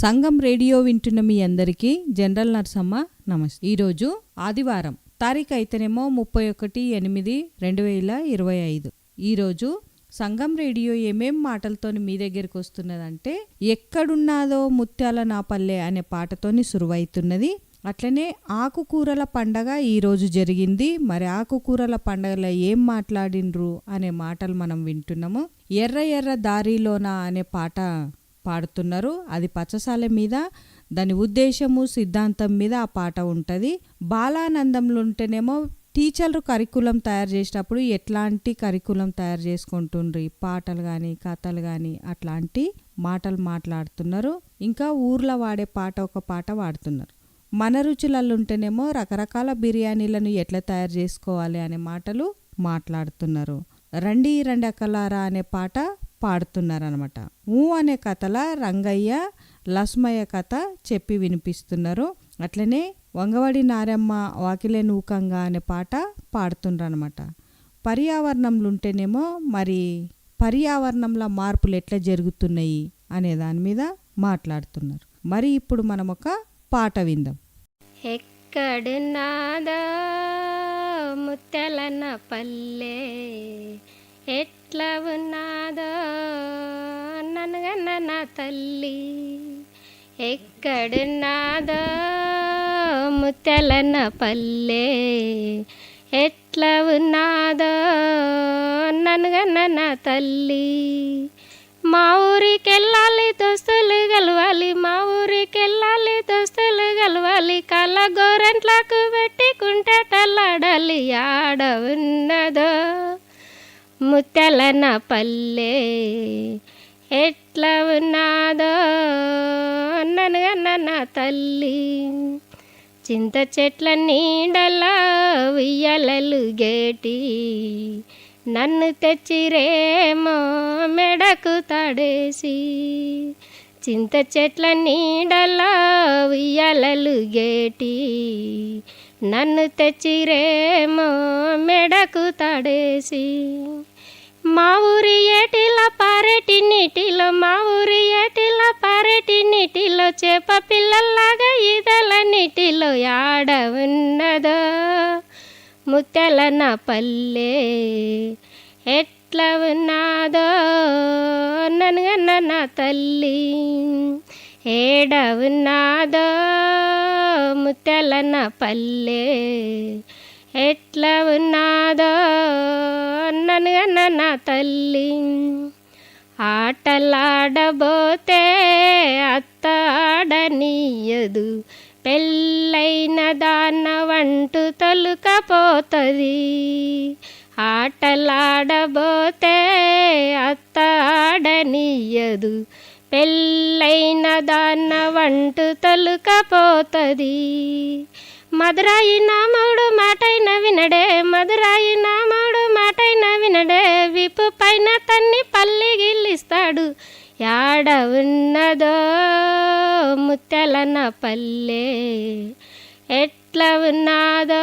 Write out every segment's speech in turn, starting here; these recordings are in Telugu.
సంఘం రేడియో వింటున్న మీ అందరికీ జనరల్ నర్సమ్మ నమస్తే. ఈరోజు ఆదివారం తారీఖు అయితేనేమో ముప్పై ఒకటి ఎనిమిది రెండు వేల ఇరవై ఐదు. ఈరోజు సంఘం రేడియో ఏమేం మాటలతోని మీ దగ్గరికి వస్తున్నదంటే ఎక్కడున్నాదో ముత్యాల నా పల్లె అనే పాటతోని సురువైతున్నది. అట్లనే ఆకుకూరల పండగ ఈరోజు జరిగింది. మరి ఆకుకూరల పండగలో ఏం మాట్లాడిండ్రు అనే మాటలు మనం వింటున్నాము. ఎర్ర ఎర్ర దారిలోన అనే పాట పాడుతున్నారు. అది పచ్చసాల మీద దాని ఉద్దేశము సిద్ధాంతం మీద ఆ పాట ఉంటుంది. బాలానందంలో ఉంటేనేమో టీచర్లు కరికులం తయారు చేసేటప్పుడు ఎట్లాంటి కరికులం తయారు చేసుకుంటుండ్రి? పాటలు కానీ కథలు కానీ అట్లాంటి మాటలు మాట్లాడుతున్నారు. ఇంకా ఊర్లో వాడే పాట ఒక పాట వాడుతున్నారు మన రుచులలో ఉంటేనేమో రకరకాల బిర్యానీలను ఎట్లా తయారు చేసుకోవాలి అనే మాటలు మాట్లాడుతున్నారు. రండి రండకలారా అనే పాట పాడుతున్నారనమాట ఊ అనే కథల రంగయ్య లస్మయ్య కథ చెప్పి వినిపిస్తున్నారు. అట్లనే వంగవడి నారమ్మ వాకిలే నూకంగా అనే పాట పాడుతుండ్రనమాట పర్యావరణంలో ఉంటేనేమో మరి పర్యావరణంలో మార్పులు ఎట్లా జరుగుతున్నాయి అనే దాని మీద మాట్లాడుతున్నారు. మరి ఇప్పుడు మనం ఒక పాట విందాం. ఎక్కడున్నాదో ముత్తలన పల్లె ఎట్లా ఉన్నాదో నన్నగన్న నా తల్లి ఎక్కడున్నాదో ముత్యాలన్న పల్లె ఎట్లా ఉన్నాదో నన్నగన్న నా తల్లి మా ఊరికెళ్ళాలి దోస్తులు గలవాలి మా ఊరికెళ్ళాలి దోస్తులు గలవాలి కళ్ళ గోరంట్లకు పెట్టుకుంటే తల్లాడాలి ఆడ ఉన్నదో ముతలన పల్లె ఎట్లా ఉన్నాదో నన్న నా తల్లి. చింత చెట్ల నీడలా ఉయ్యలలు గేటి నన్ను తెచ్చిరేమో మెడకు తడేసి. చింత చెట్ల నీడలా ఉయ్యలలు గేటి నన్ను తెచ్చిరేమో మెడకు తడేసి. మా ఊరి ఏటిల పారెటి నీటిలో మా ఊరి ఏటిల పారెటి నీటిలో చేప పిల్లల్లాగా ఈదల నీటిలో ఆడ ఉన్నదో? ముత్యాల నా పల్లె ఎట్లా ఉన్నాదో? నన్గన్న నా తల్లి ఏడ ఉన్నాదో? ముత్యాల నా పల్లె ఎట్లా ఉన్నాదో నన్నుగన్న నా తల్లి. ఆటలాడబోతే అత్త ఆడనీయదు పెళ్ళైన దాన్న వంటు తొలుకపోతుంది. ఆటలాడబోతే అత్త ఆడనీయదు పెళ్ళైన దాన్న వంటు తొలుకపోతుంది. మధురాయి నామౌడు మాటైన వినడే మధురాయి నామౌడు మాటైన వినడే విపు పైన తన్ని పల్లి గిల్లిస్తాడు. యాడ ఉన్నదో ముత్యాలన్న పల్లె ఎట్లా ఉన్నాదో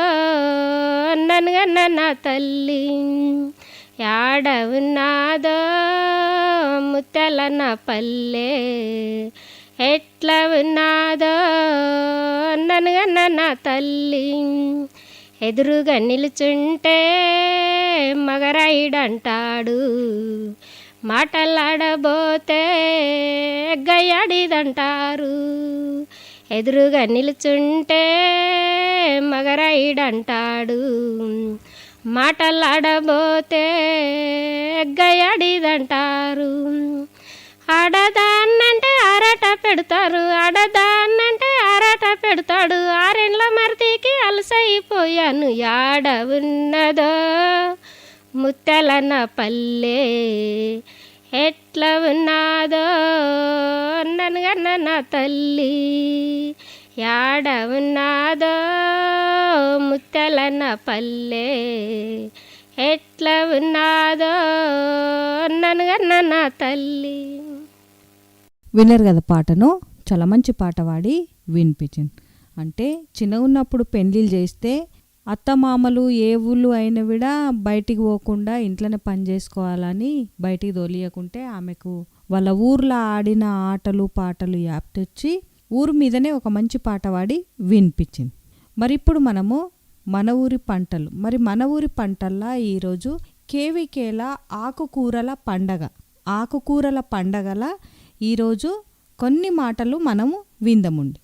నన్నుగన్న నా తల్లి. యాడ ఉన్నాదో ముత్తెల నా పల్లె ఎట్లా ఉన్నాదో నన్నుగన్న తల్లి ఎదురుగా నిలుచుంటే మగరాయుడంటాడు. మాటలాడబోతే గయ్యాడిదంటారు. ఎదురుగా నిలుచుంటే మగరాయుడంటాడు. మాటలాడబోతే గయ్యాడిదంటారు. ఆడదాన్నంటే ఆరాట పెడతారు. ఆడదాన్నంటే పెడతాడు ఆరెండ్ల మరిదికి అలసైపోయాను. యాడ ఉన్నదో ముత్తలన పల్లె. ఎట్లా ఉన్నాదో నన్ను నా తల్లి. యాడ ఉన్నాదో ముత్తలన పల్లె. ఎట్లా ఉన్నాదో నన్ను నా తల్లి. వినరు కదా పాటను? చాలా మంచి పాట వాడి వినిపించింది. అంటే చిన్నగా ఉన్నప్పుడు పెండ్లిళ్ళు చేస్తే అత్తమామలు ఏ ఊళ్ళు అయినా కూడా బయటికి పోకుండా ఇంట్లోనే పని చేసుకోవాలని బయటికి తోలియకుంటే ఆమెకు వాళ్ళ ఊర్లో ఆడిన ఆటలు పాటలు యాప్తొచ్చి ఊరు మీదనే ఒక మంచి పాట పాడి వినిపించింది. మరి ఇప్పుడు మనము మన ఊరి పంటలు. మరి మన ఊరి పంటల్లా ఈరోజు కేవికేల ఆకుకూరల పండగ. ఆకుకూరల పండగల ఈరోజు కొన్ని మాటలు మనము విందముండి.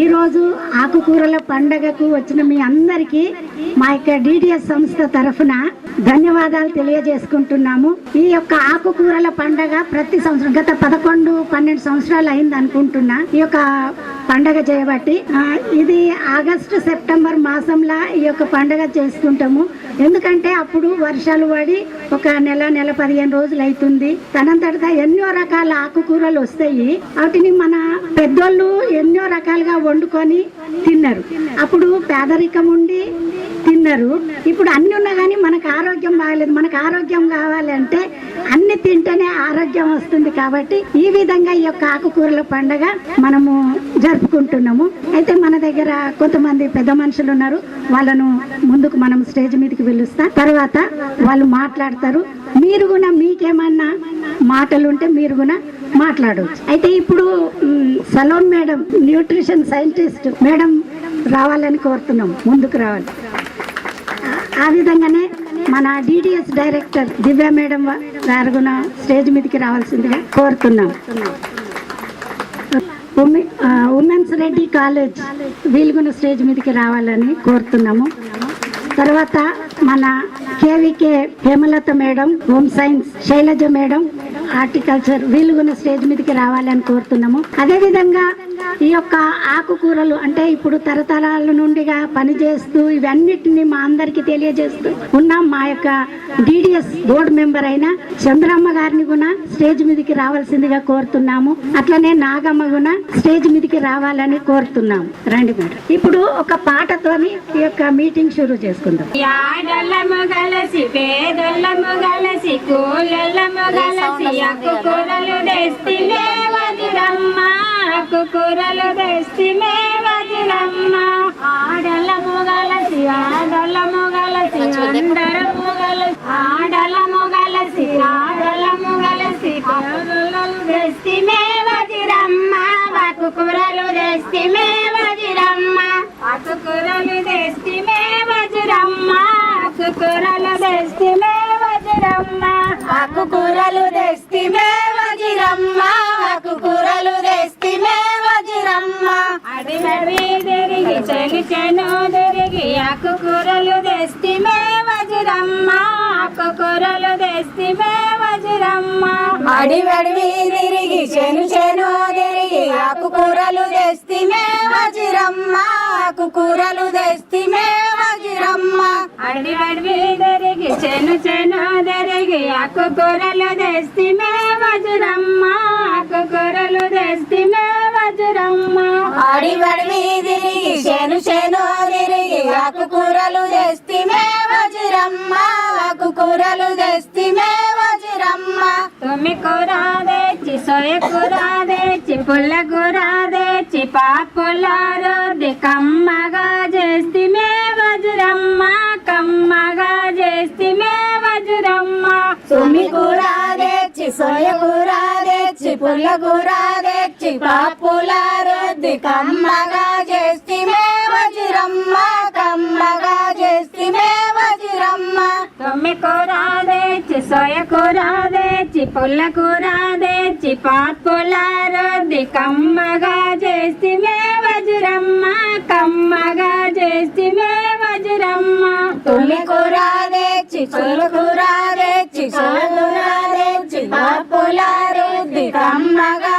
ఈరోజు ఆకుకూరల పండగకు వచ్చిన మీ అందరికీ మా యొక్క డిడిఎస్ సంస్థ తరఫున ధన్యవాదాలు తెలియజేసుకుంటున్నాము. ఈ యొక్క ఆకుకూరల పండగ ప్రతి సంవత్సరం గత పదకొండు పన్నెండు సంవత్సరాలు అయింది అనుకుంటున్నా ఈ యొక్క పండగ చేయబట్టి ఇది ఆగస్టు సెప్టెంబర్ మాసంలో ఈ యొక్క పండగ చేసుకుంటాము ఎందుకంటే అప్పుడు వర్షాలు పడి ఒక నెల నెల పదిహేను రోజులు అవుతుంది తనంతటా ఎన్నో రకాల ఆకుకూరలు వస్తాయి. వాటిని మన పెద్దోళ్ళు ఎన్నో రకాలుగా వండుకొని తిన్నారు. అప్పుడు పేదరికం ఉండి తిన్నారు. ఇప్పుడు అన్ని ఉన్నా కానీ మనకు ఆరోగ్యం బాగలేదు. మనకు ఆరోగ్యం కావాలంటే అన్ని తింటేనే ఆరోగ్యం వస్తుంది కాబట్టి ఈ విధంగా ఈ యొక్క ఆకుకూరల పండగ మనము జరుపుకుంటున్నాము. అయితే మన దగ్గర కొంతమంది పెద్ద మనుషులు ఉన్నారు. వాళ్ళను ముందుకు మనం స్టేజ్ మీదకి పిలుస్తాం. తర్వాత వాళ్ళు మాట్లాడతారు. మీరు కూడా మీకేమన్నా మాటలు ఉంటే మీరు కూడా మాట్లాడవచ్చు అయితే ఇప్పుడు సలోన్ మేడం న్యూట్రిషన్ సైంటిస్ట్ మేడం రావాలని కోరుతున్నాం. ముందుకు రావాలి. ఆ విధంగానే మన డిడిఎస్ డైరెక్టర్ దివ్య మేడం వా- స్టేజ్ మీదకి రావాల్సిందిగా కోరుతున్నాం. ఉమెన్స్ రెడ్డి కాలేజ్ వీలుగున స్టేజ్ మీదకి రావాలని కోరుతున్నాము. తర్వాత మన KVK Hemalatha madam home science Shailaja madam horticulture వీళ్ళు కూడా స్టేజ్ మీదకి రావాలని కోరుతున్నాము. అదే విధంగా ఈ యొక్క ఆకుకూరలు అంటే ఇప్పుడు తరతరాల నుండిగా పనిచేస్తూ ఇవన్నిటిని మా అందరికి తెలియజేస్తూ ఉన్న మా యొక్క డిడిఎస్ బోర్డు మెంబర్ అయిన చంద్రమ్మ గారిని కూడా స్టేజ్ మీదకి రావాల్సిందిగా కోరుతున్నాము. అట్లనే నాగమ్మ కూడా స్టేజ్ మీదకి రావాలని కోరుతున్నాము. రండి మేడం. ఇప్పుడు ఒక పాటతోని ఈ యొక్క మీటింగ్ షురూ చేసుకుందాం. ఆడళ్ళము గలసి పేదొల్లము గలసి కూలొల్లము గలసి అక్కుకూరలు తెస్తిమే వదిరమ్మ అక్కుకూరలు తెస్తిమే వదిరమ్మ మొగలసి గలసి ఆడళ్ళము గలసి అందరము మొగలసి ఆడళ్ళము గలసి మొగలసి గలసి పేదొల్లలు తెస్తిమే వదిరమ్మ అక్కుకూరలు తెస్తిమే ఆకుకూరలు తెస్తిమే వజ్రమ్మ ఆకుకూరలు తెస్తిమే వజ్రమ్మ నడి తిరిగి చెలి చెను తిరిగి ఆకుకూరలు తెస్తిమే వజ్రమ్మ ఆకుకూరలు తెస్తిమే వజ్రమ్మ అడివడివి తిరిగి చెను చెను తిరిగి ఆకుకూరలు తెస్తిమే వజ్రమ్మ ఆకుకూరలు తెస్తిమే వజ్రమ్మ అడవి అడవి చెను చెను తిరిగి ఆకుకూరలు తెస్తిమే వజ్రమ్మ ఆకుకూరలు తెస్తిమే వజ్రమ్మ అడవి అడవి తిరిగి చెను చెను తిరిగి ఆకుకూరలు తెస్తిమే వజ్రమ్మ ఆకుకూరలు తెస్తిమే వజ్రమ్మ తుమ్మి కూర తెచ్చి సొయ కూర తెచ్చి పుల్ల కూర తెచ్చి పాపుల రుద్ది కమ్మగా చేస్తిమే సుమి తుమ్మి కూర తెచ్చి సొయ కూర తెచ్చి పుల్ల కూర తెచ్చి పాపుల రుద్ది కమ్మగా చేస్తిమే వజ్రమ్మ కమ్మగా చేస్తిమే వజ్రమ్మ సుమి కూర సోయ కూర తెచ్చి పుల్ల కూర తెచ్చి పాపుల రుద్ది కమ్మగా చేస్తిమే వజ్రమ్మ కమ్మగా చేస్తిమే వజ్రమ్మ. తొమ్మి కూర తెచ్చి పుల్ల కూర తెచ్చి సొయ కూర తెచ్చి పాపుల రుద్ది కమ్మగా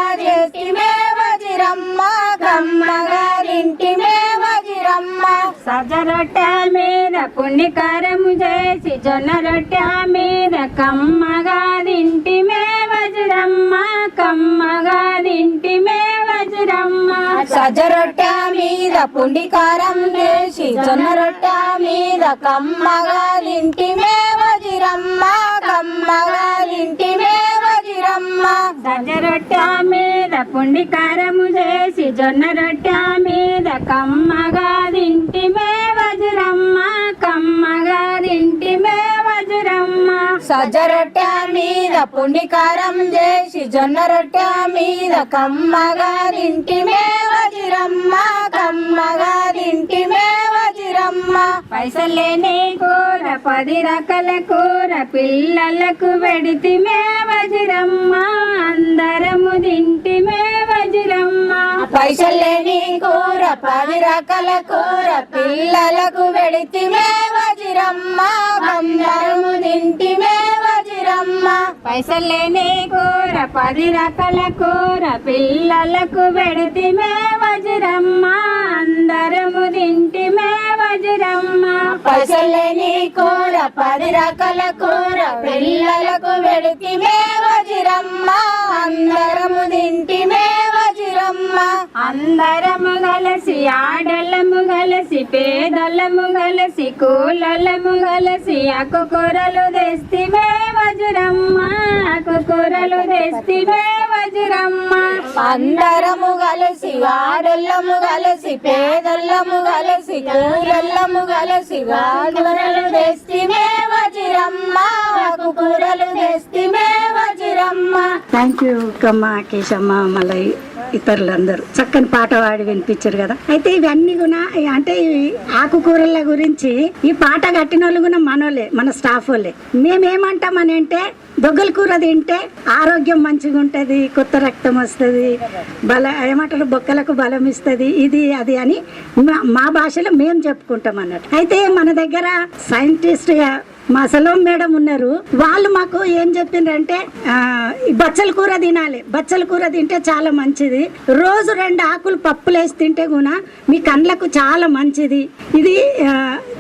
పుణ్యకారము చేసి జొన్న రొట్టె మీద కమ్మగా తింటి మే వజ్రమ్మ కమ్మగా తింటి మే వజ్రమ్మ. సజ్జ రొట్టె మీద పుణ్యకారం చేసి జొన్న రొట్టె మీద కమ్మగా తింటి మే వజ్రమ్మ కమ్మగా తింటి మే వజ్రమ్మ. సజ్జ రొట్టె మీద పుండికారము చేసి జొన్న రొట్టె మీద కమ్మగా తింటి మే వజ్రమ్మ. సజ్జ రొట్టె మీద పుణ్యకారం చేసి జొన్న రొట్టె మీద కమ్మగా తింటిమే వజిరమ్మ కమ్మగా తింటిమే వజిరమ్మ పైసలేని కూర పది రకాల కూర పిల్లలకు పెడితిమే వజిరమ్మ అందరము తింటిమే వజిరమ్మ పైసలేని కూర పది రకాల కూర పిల్లలకు పెడితిమే వజిరమ్మ బంగారము తింటిమే వజిరమ్మ పైసలేని కూర పది రకాల కూర పిల్లలకు పెడితిమే వజిరమ్మ అందరము తింటిమే వజిరమ్మ పైసలేని కూర పది రకాల కూర పిల్లలకు పెడితిమే వజిరమ్మ అందరము తింటిమే అందరము కలిసి ఆడలము కలిసి పేదలము కలిసి కూలలము కలిసి అక్కుకూరలు తెస్తిమే వజురమ్మ. అక్కుకూరలు తెస్తిమే వజురమ్మ. అందరము కలిసి ఆడలము కలిసి పేదలము కలిసి కూలలము కలిసి కూరలు తెస్తిమే వజిరమ్మ. అక్కుకూరలు తెస్తిమే వజిరమ్మ థ్యాంక్ యూ కమ్మ కేశమ్మ మళ్ళీ ఇతరులందరూ. చక్కని పాట పాడి వినిపించారు కదా. అయితే ఇవన్నీ కూడా అంటే ఇవి ఆకుకూరల గురించి ఈ పాట కట్టిన వాళ్ళు కూడా మనోళ్ళే మన స్టాఫ్ వాళ్ళే. మేమేమంటామని అంటే దొగ్గల కూర తింటే ఆరోగ్యం మంచిగా ఉంటుంది కొత్త రక్తం వస్తుంది బల ఏమంటారు బొక్కలకు బలం ఇస్తుంది ఇది అది అని మా- భాషలో మేము చెప్పుకుంటాం అన్నట్టు. అయితే మన దగ్గర సైంటిస్ట్గా మా సలోం మేడం ఉన్నారు. వాళ్ళు మాకు ఏం చెప్పిండ్రంటే బచ్చల కూర తినాలి. బచ్చల కూర తింటే చాలా మంచిది. రోజు రెండు ఆకులు పప్పులు వేసి తింటే కూడా మీ కండ్లకు చాలా మంచిది. ఇది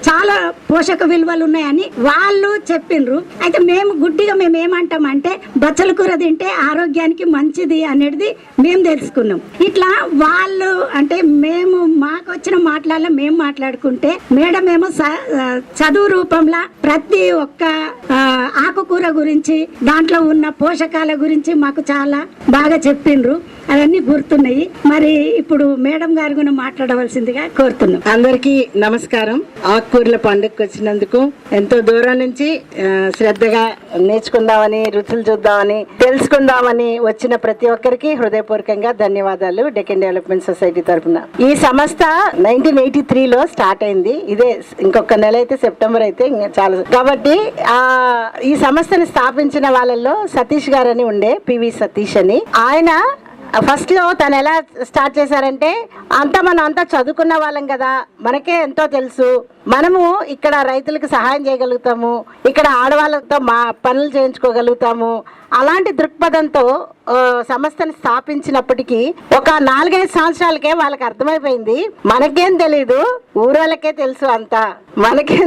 చాలా పోషక విలువలు ఉన్నాయని వాళ్ళు చెప్పిండ్రు అయితే మేము గుడ్డిగా మేము ఏమంటామంటే బచ్చల కూర తింటే ఆరోగ్యానికి మంచిది అనేది మేము తెలుసుకున్నాం. ఇట్లా వాళ్ళు అంటే మేము మాకు వచ్చిన మాటలలో మేము మాట్లాడుకుంటే మేడం ఏమో స- చదువు రూపంలో ప్రతి ఒక్క ఆకుకూర గురించి దాంట్లో ఉన్న పోషకాల గురించి మాకు చాలా బాగా చెప్పిండ్రు అవన్నీ గుర్తున్నాయి. మరి ఇప్పుడు మేడం గారు కూడా మాట్లాడవలసిందిగా కోరుతున్నాం. అందరికీ నమస్కారం. ఆకుకూరల పండుగకు వచ్చినందుకు ఎంతో దూరం నుంచి శ్రద్ధగా నేర్చుకుందామని రుచులు చూద్దామని తెలుసుకుందామని వచ్చిన ప్రతి ఒక్కరికి హృదయపూర్వకంగా ధన్యవాదాలు డెకెన్ డెవలప్మెంట్ సొసైటీ తరఫున. ఈ సంస్థ నైన్టీన్ ఎయిటీ త్రీలో స్టార్ట్ అయింది. ఇదే ఇంకొక నెల అయితే సెప్టెంబర్ అయితే ఇంకా చాలా. కాబట్టి ఆ ఈ సంస్థని స్థాపించిన వాళ్ళల్లో సతీష్ గారని ఉండే పివి సతీష్ అని. ఆయన ఫస్ట్లో తను ఎలా స్టార్ట్ చేశారంటే అంతా మనం అంతా చదువుకున్న వాళ్ళం కదా మనకే ఎంతో తెలుసు. మనము ఇక్కడ రైతులకు సహాయం చేయగలుగుతాము ఇక్కడ ఆడవాళ్ళతో మా పనులు చేయించుకోగలుగుతాము. అలాంటి దృక్పథంతో సంస్థను స్థాపించినప్పటికీ ఒక నాలుగైదు సంవత్సరాలకే వాళ్ళకి అర్థమైపోయింది. మనకేం తెలీదు ఊరోళ్ళకే తెలుసు అంతా. మనకేం